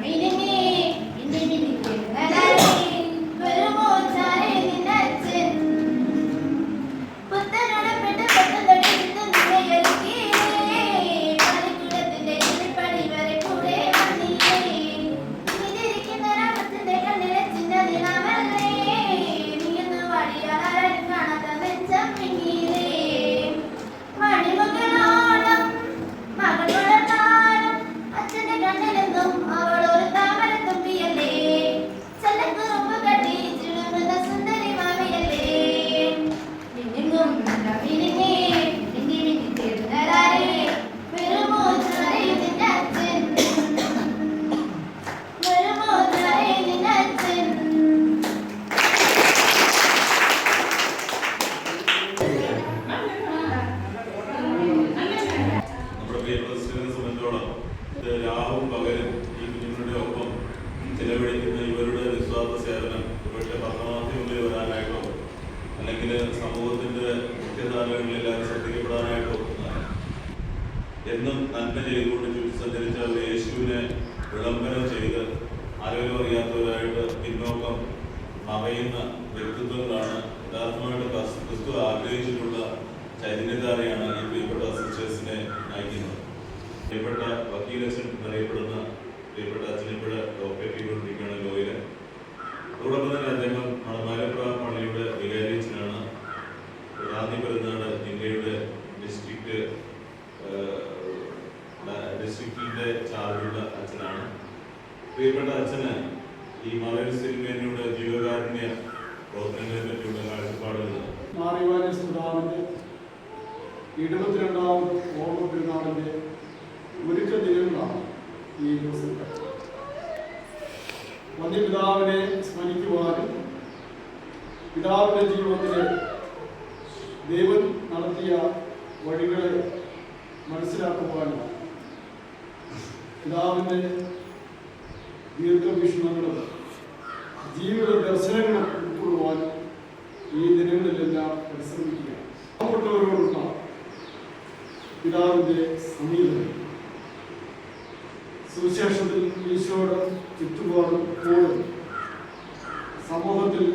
Reading വിളംബരം ചെയ്ത് ആരോഗ്യം അറിയാത്തവരായിട്ട് പിന്നോക്കം മറയുന്ന വ്യക്തിത്വങ്ങളാണ് യഥാർത്ഥമായിട്ട് ക്രിസ്- ക്രിസ്തു ആഗ്രഹിച്ചിട്ടുള്ള ചൈതന്യധാരയാണ് ഈ പ്രിയപ്പെട്ട സിസ്റ്റേഴ്സിനെ നയിക്കുന്നത്. പ്രിയപ്പെട്ട വക്കീലച്ഛൻ എന്നറിയപ്പെടുന്ന പ്രിയപ്പെട്ട അച്ഛനിപ്പോഴ ഡോക്ടറേറ്റ് ചെയ്തുകൊണ്ടിരിക്കുകയാണ് ലോയിൽ. അതോടൊപ്പം തന്നെ അദ്ദേഹം മണമാലപ്പുറ പള്ളിയുടെ വികാരിയച്ഛനാണ്. റാന്നി പെരുന്നാട് ജില്ലയുടെ ഡിസ്ട്രിക്ട് ഡിസ്ട്രിക്റ്റിന്റെ ചാർജുള്ള അച്ഛനാണ്. പ്രിയപ്പെട്ട അച്ഛന് ഈ മലയാള സിനിമയിലൂടെ ജീവകാരുണ്യ പ്രവർത്തനങ്ങളെ പറ്റിയുള്ള കാഴ്ചപ്പാടുകൾ. എഴുപത്തിരണ്ടാമത് ഓർമ്മ പെരുന്നാളിന്റെ ഒരുക്ക ദിനങ്ങളാണ് ഈ ദിവസങ്ങൾ. വന്യപിതാവിനെ സ്മരിക്കുവാനും പിതാവിന്റെ ജീവിതത്തിലെ ദൈവം നടത്തിയ വഴികളെ മനസ്സിലാക്കുവാനും പിതാവിന്റെ ദീർഘവീക്ഷണങ്ങളും ജീവിത ദർശനങ്ങളും ഉൾക്കൊള്ളുവാൻ ഈ ദിനങ്ങളിലെല്ലാം പരിശ്രമിക്കുക. പിതാവിന്റെ സമീപനം. സുവിശേഷത്തിൽ ഈശോയുടെ ചുറ്റുപാടും പോലും സമൂഹത്തിൽ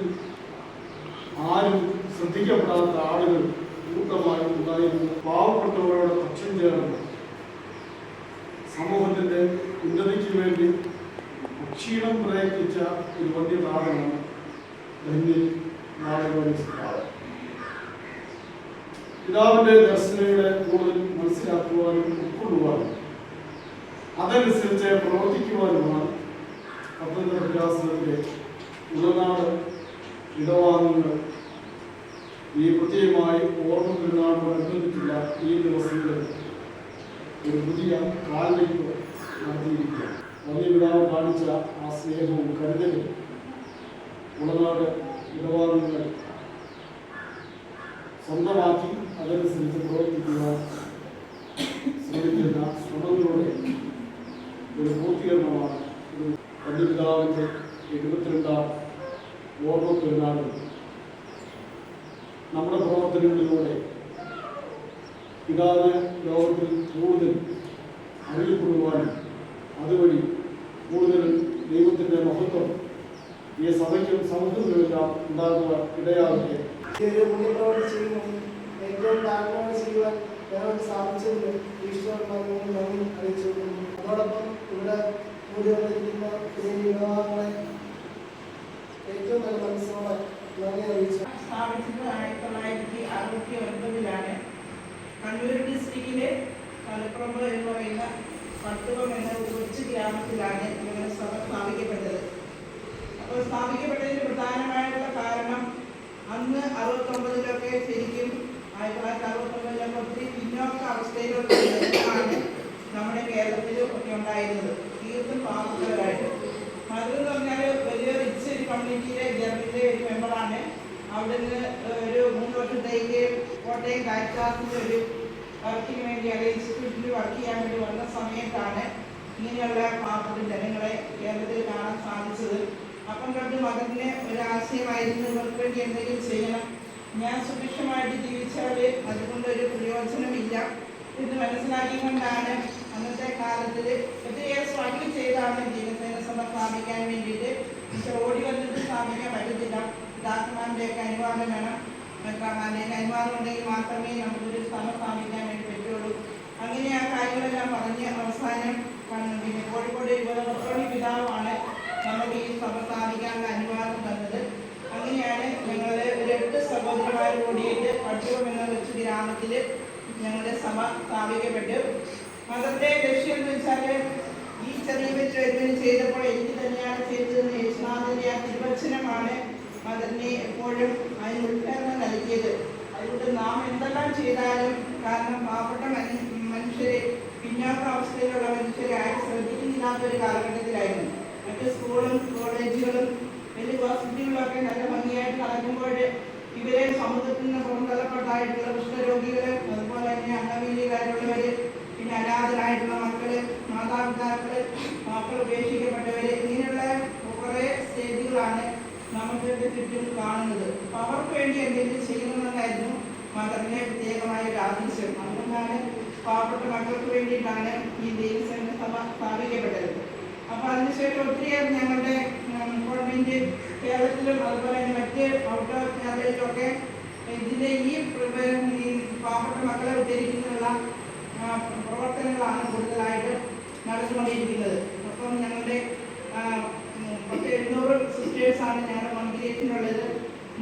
ആരും ശ്രദ്ധിക്കപ്പെടാത്ത ആളുകൾ കൂട്ടമായി ഉണ്ടായിരുന്നു. പാവപ്പെട്ടവരോട് പക്ഷം ചേർന്ന് സമൂഹത്തിന്റെ ഉന്നതിക്ക് വേണ്ടി ക്ഷീണം പ്രയത്നിച്ച ഒരു വലിയ നാടാണ് ധന്യ നാടകവാണി പിതാവിന്റെ ദർശനങ്ങളെ കൂടുതൽ മനസ്സിലാക്കുവാനും ഉൾക്കൊള്ളുവാനും അതനുസരിച്ച് പ്രവർത്തിക്കുവാനുമാണ് പത്തനംതിട്ട ഉടനാട് ഇടവാങ്ങുകൾ ഈ പ്രത്യേകമായി ഓർമ്മ പെരുന്നാളിനോടനുബന്ധിച്ചുള്ള ഈ ദിവസങ്ങളിൽ ഒരു പുതിയ കാൽവയ്പ് നടത്തിയിരിക്കുക വലിയ പിതാവ് കാണിച്ച ആ സ്നേഹവും കരുതലും ഉളനാട് ഇടപാടുകൾ സ്വന്തമാക്കി അതനുസരിച്ച് പ്രവർത്തിക്കുവാൻ ശ്രമിക്കുന്ന ശ്രമങ്ങളുടെ ഒരു പൂർത്തീകരണമാണ് ഒരു വലിയ പിതാവിന്റെ എഴുപത്തിരണ്ടാം ഓർമ്മ പെരുന്നാൾ നമ്മുടെ പ്രവർത്തനങ്ങളിലൂടെ പിതാവ് ലോകത്തിൽ കൂടുതൽ അറിയപ്പെടുവാനും അതുവഴി കൂടുതൽ ദൈവത്തിന്റെ മഹത്വം ഈ സഭയ്ക്കും സമൂഹത്തിലുമെല്ലാം ഉണ്ടാകുക ഇടയാകട്ടെ ഒരു ചെയ്യുമ്പോൾ ഏറ്റവും താഴ്മയോടെ ചെയ്യുവാൻ ഞങ്ങൾക്ക് സാധിച്ചതിന് ഈശ്വരന്മാരോട് നന്ദി അറിയിച്ചു കൊള്ളുന്നു. അതോടൊപ്പം ഇവിടെ കൂടി വന്നിരിക്കുന്ന ഈ വിവാഹങ്ങളെ ഏറ്റവും നല്ല മനസ്സോടെ നന്ദി അറിയിച്ചു സ്ഥാപിച്ചത് ആയിരത്തി തൊള്ളായിരത്തി അറുപത്തി ഒൻപതിലാണ് കണ്ണൂർ ഡിസ്ട്രിക്റ്റിലെ തലപ്പുറമ്പ് എന്ന് പറയുന്ന പട്ടുവം എന്ന കൊച്ചു ഗ്രാമത്തിലാണ് ഇങ്ങനെ സഭ സ്ഥാപിക്കപ്പെട്ടത്. അപ്പോൾ സ്ഥാപിക്കപ്പെട്ടതിന് പ്രധാനമായിട്ടുള്ള കാരണം അന്ന് അറുപത്തൊമ്പതിലൊക്കെ ശരിക്കും ആയിരത്തി തൊള്ളായിരത്തി അറുപത്തൊമ്പതിലൊക്കെ ഒത്തിരി പിന്നോക്ക ജനങ്ങളാണ് നമ്മുടെ കേരളത്തിലും ഒക്കെ ഉണ്ടായിരുന്നത്. തീർത്തും പാവപ്പെട്ടവരായിട്ട്. അതെന്ന് പറഞ്ഞാൽ വലിയ റിച്ച് കമ്മ്യൂണിറ്റിയിലെ ജനറലിലെ ഒരു മെമ്പറാണ് അവിടുന്ന് ഒരു മൂന്ന് വർഷത്തേക്ക് കോട്ടയം കാരിത്താസിന്റെ ഒരു വർക്കിന് വേണ്ടി അല്ലെങ്കിൽ ഇൻസ്റ്റിറ്റ്യൂട്ടിൽ വർക്ക് ചെയ്യാൻ വേണ്ടി വന്ന സമയത്താണ് ഇങ്ങനെയുള്ള പാവപ്പെട്ട ജനങ്ങളെ കേരളത്തിൽ കാണാൻ സാധിച്ചത്. അപ്പം തൊട്ട് മകന് ഒരു ആശയമായിരുന്നു ഇവർക്ക് വേണ്ടി എന്തെങ്കിലും ചെയ്യണം. ഞാൻ സുഭിക്ഷമായിട്ട് ജീവിച്ചാൽ അതുകൊണ്ട് ഒരു പ്രയോജനമില്ല. എന്ന് മനസ്സിലാക്കിക്കൊണ്ടാണ് അന്നത്തെ കാലത്തിൽ ഒത്തിരിയേറെ സ്ട്രഗിൾ ചെയ്താണ് ജീവസേന സഭ സ്ഥാപിക്കാൻ വേണ്ടിയിട്ട്. പക്ഷെ ഓടി വന്നിട്ട് സ്ഥാപിക്കാൻ പറ്റത്തില്ല. ഡാക്ടർമാരുടെയൊക്കെ അനുവാദം വേണം. മെത്രാമാരുടെയൊക്കെ അനുവാദം ഉണ്ടെങ്കിൽ മാത്രമേ നമുക്കൊരു സ്ഥലം സ്ഥാപിക്കാൻ വേണ്ടി പറ്റുള്ളൂ. അങ്ങനെ ആ കാര്യങ്ങളെല്ലാം പറഞ്ഞ് അവസാനം പിന്നെ കോഴിക്കോട് യുവതോണി പിതാവാണ് നമുക്ക് ഈ സഭ സ്ഥാപിക്കാനുള്ള അനുവാദം തന്നത്. അങ്ങനെയാണ് ഞങ്ങൾ ഒരു എട്ട് സഹോദരന്മാർ കൂടിയിട്ട് പട്ടുവം എന്ന വെച്ച് ഗ്രാമത്തിൽ ഞങ്ങളുടെ സഭ സ്ഥാപിക്കപ്പെട്ടു. മതത്തെ ലക്ഷ്യം എന്ന് വെച്ചാൽ ഈ ചെറിയ ട്രീറ്റ്മെന്റ് ചെയ്തപ്പോൾ എനിക്ക് തന്നെയാണ് ചെയ്തതെന്ന് യേശുനാഥന്റെ ആ തിരുവചനമാണ് മദറിനെ എപ്പോഴും അതിന് ഉൾപ്പെടുന്ന നൽകിയത്. അതുകൊണ്ട് നാം എന്തെല്ലാം ചെയ്താലും കാരണം പാവപ്പെട്ട മനു മനുഷ്യരെ പിന്നോക്കാവസ്ഥയിലുള്ള മനുഷ്യരെ ആരും ശ്രദ്ധിക്കുന്നില്ലാത്ത ഒരു കാലഘട്ടത്തിലായിരുന്നു. മറ്റ് സ്കൂളും കോളേജുകളും വലിയ ഹോസ്പിറ്റലുകളൊക്കെ നല്ല ഭംഗിയായിട്ട് നടക്കുമ്പോൾ ഇവരെ സമൂഹത്തിൽ നിന്ന് പുറന്തള്ളപ്പെട്ടായിട്ടുള്ള കുഷ്ഠരോഗികൾ അതുപോലെ തന്നെ അംഗവീലികാരുള്ളവർ പിന്നെ അനാഥരായിട്ടുള്ള മക്കൾ മാതാപിതാക്കൾ മക്കൾ ഉപേക്ഷിക്കപ്പെട്ടവര് ഇങ്ങനെയുള്ള കുറെ സ്റ്റേജുകളാണ് നമുക്ക് ചുറ്റും കാണുന്നത്. അപ്പൊ അവർക്ക് വേണ്ടി എന്തെങ്കിലും ചെയ്യണമെന്നായിരുന്നു മദറിന്റെ പ്രത്യേകമായ ഒരു ആവശ്യം. അതുകൊണ്ടാണ് പാവപ്പെട്ട മക്കൾക്ക് വേണ്ടിയിട്ടാണ് ഈ ദേവസ്വം സഭ സ്ഥാപിക്കപ്പെട്ടത്. അതിനുശേഷം ഒത്തിരിയേറെ ഞങ്ങളുടെ ഗവൺമെന്റ് കേരളത്തിലും അതുപോലെ തന്നെ മറ്റ് ഓഫ് കേരളയിലൊക്കെ ഇതിന്റെ ഈ പാവപ്പെട്ട മക്കളെ ഉദ്ധരിക്കുന്നതിനുള്ള പ്രവർത്തനങ്ങളാണ് കൂടുതലായിട്ട് നടന്നുകൊണ്ടിരിക്കുന്നത്. അപ്പം ഞങ്ങളുടെ പത്ത് എഴുന്നൂറ് സിസ്റ്റേഴ്സാണ് ഞങ്ങളുടെ കോൺഗ്രിഗേഷനുള്ളത്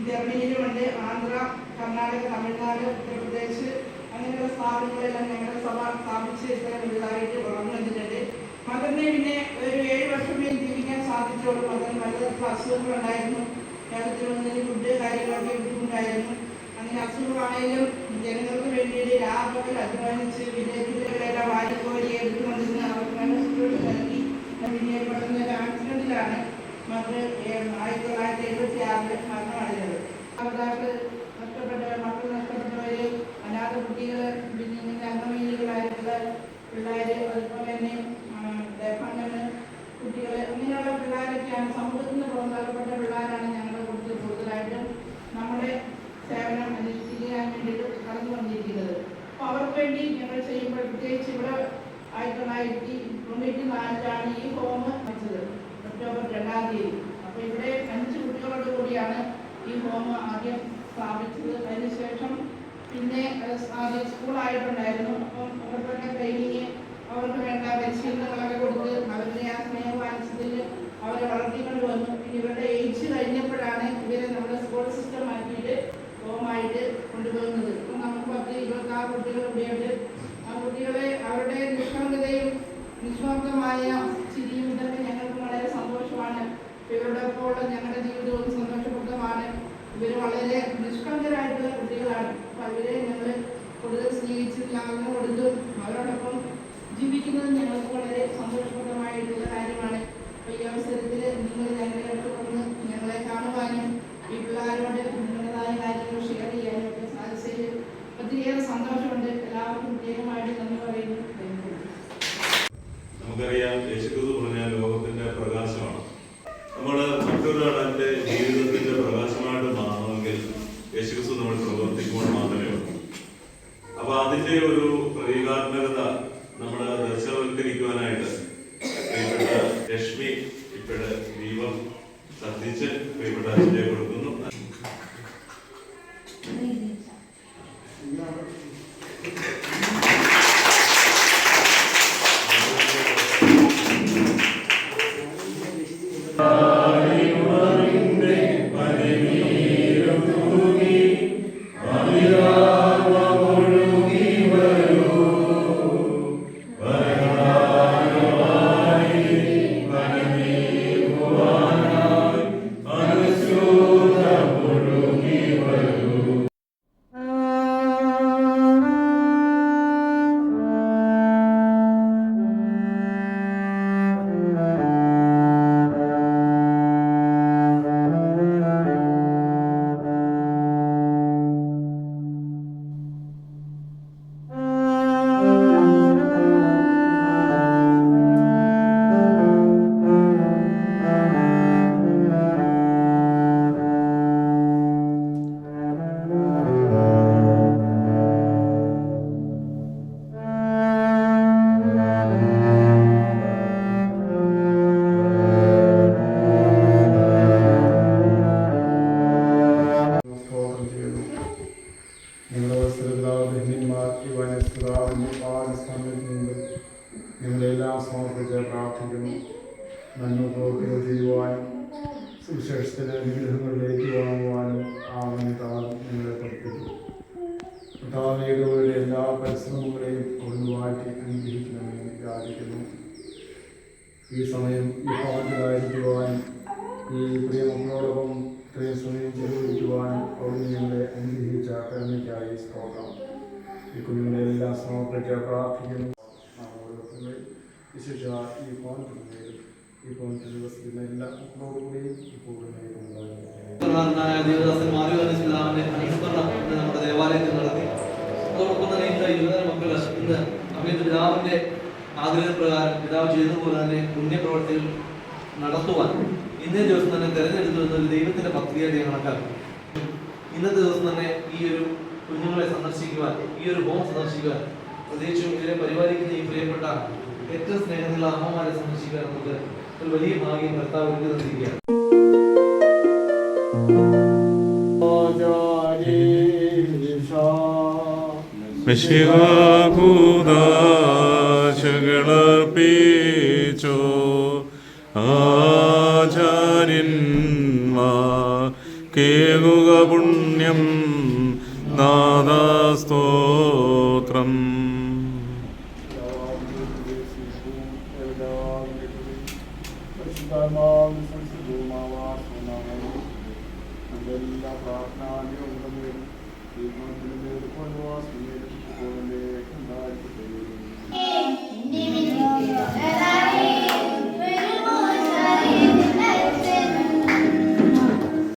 ജർമ്മനിയിലുമുണ്ട് ആന്ധ്ര കർണാടക തമിഴ്നാട് ഉത്തർപ്രദേശ് അങ്ങനെയുള്ള സ്ഥാപനങ്ങളെല്ലാം ഞങ്ങളുടെ സഭ സ്ഥാപിച്ച് ഇത്രയും വലുതായിട്ട് വളർന്നു വന്നിട്ടുണ്ട് മദറിനെ പിന്നെ ഒരു ഏഴ് വർഷമേ ജീവിക്കാൻ സാധിച്ചുള്ളൂ മദറിന് പലതരത്തിലുള്ള അസുഖങ്ങളുണ്ടായിരുന്നു. കേരളത്തിൽ വന്നതിന് ഫുഡ് കാര്യങ്ങളൊക്കെ ബുദ്ധിമുട്ടായിരുന്നു അങ്ങനെ അസുഖമാണെങ്കിലും ജനങ്ങൾക്ക് വേണ്ടിയിട്ട് രാപകൽ അധ്വാനിച്ച് വിദേശികളെല്ലാം വാരിക്കോരി മകൾ ആയിരത്തി തൊള്ളായിരത്തി എഴുപത്തി ആറിൽ മരണമടഞ്ഞത്. മാതാപിതാക്കൾ നഷ്ടപ്പെട്ട മക്കൾ നഷ്ടപ്പെട്ടവര് അനാഥ കുട്ടികൾ പിന്നെ ഇങ്ങനെ അംഗമീതികളായിട്ടുള്ള പിള്ളേര് അതുപോലെ തന്നെ ദേഫാങ്കന് കുട്ടികൾ അങ്ങനെയുള്ള പിള്ളേരൊക്കെയാണ്. സമൂഹത്തിൽ നിന്ന് പുറന്തള്ളപ്പെട്ട പിള്ളേരാണ് ഞങ്ങളുടെ കൂടുതൽ കൂടുതലായിട്ടും നമ്മുടെ സേവനം അനുഷ്ഠിക്കാൻ വേണ്ടിയിട്ട് കടന്നു വന്നിരിക്കുന്നത് അപ്പോൾ അവർക്ക് വേണ്ടി ഞങ്ങൾ ചെയ്യുമ്പോൾ പ്രത്യേകിച്ച് ഇവിടെ ആയിരത്തി തൊള്ളായിരത്തി തൊണ്ണൂറ്റി നാലിലാണ് ഈ ഫോം വെച്ചത് ഒക്ടോബർ രണ്ടാം തീയതി അപ്പോൾ ഇവിടെ അഞ്ച് കുട്ടികളോട് കൂടിയാണ് ഈ ഹോം ആദ്യം സ്ഥാപിച്ചത് അതിനുശേഷം പിന്നെ ആദ്യം സ്കൂളായിട്ടുണ്ടായിരുന്നു അപ്പം അവർക്ക് ട്രെയിനിങ് അവർക്ക് വേണ്ട പരിശീലനങ്ങളൊക്കെ കൊടുത്ത് അവരുടെ ആ സ്നേഹം വാങ്ങിച്ചതിൽ അവരെ വളർത്തിക്കൊണ്ട് വന്നു. പിന്നെ ഇവരുടെ ഏജ് കഴിഞ്ഞപ്പോഴാണ് ഇവരെ നമ്മുടെ സ്കൂൾ സിസ്റ്റം മാറ്റിയിട്ട് ഹോമായിട്ട് കൊണ്ടുപോകുന്നത്. അപ്പം നമുക്ക് പത്ത് ഇരുപത്തി ആറ് കുട്ടികൾ ലക്ഷ്മി ഇപ്പോഴ് ദീപം കത്തിച്ച് ഇവിടെ കൊടുക്കുന്നു. പരിശ്രമങ്ങളെയും അവിടുന്ന് മാറ്റി അനുഗ്രഹിക്കണമെന്ന് യാചിക്കുന്നു ഈ സമയം ഈ ഭവനത്തിലായിരിക്കുവാനും ഈ പ്രിയ മക്കളോടൊപ്പം ഇത്രയും സമയം ചെലവഴിക്കുവാനും അവിടുന്ന് ഞങ്ങളെ അനുഗ്രഹിച്ച കരുണയ്ക്കായി സ്തോത്രം. ഈ കുഞ്ഞുങ്ങളെ എല്ലാം സമർപ്പിച്ച് പ്രാർത്ഥിക്കുന്നു. വിശേഷ ഈ ഭവനത്തിന്മേലും ഈ ഭവനത്തിൽ ദിവസത്തിൽ എല്ലാ മക്കളോടുകൂടിയും ഇപ്പോഴും ബഹുമാനായ ദേവദാസൻ മാറിവാനിസ്ലാമിന്റെ അനുസ്മരണം ഇന്ന് നമ്മുടെ ദേവാലയത്തിൽ നടത്തി അതോടൊപ്പം തന്നെ ഇന്ന് യുവതര മക്കൾ ഇന്ന് അഭിനന്ദ പിതാവിന്റെ ആഗ്രഹപ്രകാരം പിതാവ് ചെയ്തതുപോലെ തന്നെ പുണ്യപ്രവർത്തികൾ നടത്തുവാൻ ഇന്നേ ദിവസം തന്നെ തിരഞ്ഞെടുത്തു ദൈവത്തിന്റെ പത്രികയായിട്ട് ഞാൻ കണക്കാക്കും. ഇന്നത്തെ ദിവസം തന്നെ ഈ ഒരു കുഞ്ഞുങ്ങളെ സന്ദർശിക്കുവാൻ ഈ ഒരു ഹോം സന്ദർശിക്കുവാൻ പ്രത്യേകിച്ചും ഇവരെ പരിപാലിക്കുന്ന ഈ പ്രിയപ്പെട്ട ഏറ്റവും സ്നേഹത്തിലുള്ള അമ്മമാരെ സന്ദർശിക്കാൻ നമുക്ക് ഒരു വലിയ ഭാഗ്യം കർത്താവ് ഒരുക്കി തന്നിരിക്കുകയാണ്. മിശിഹാകൂദാശകളർപ്പിച്ചോ ആചാര്യന്മാ കേകുക പുണ്യം നാദാസ്തോത്രം എല്ലാ പ്രാർത്ഥനാദികളും Holy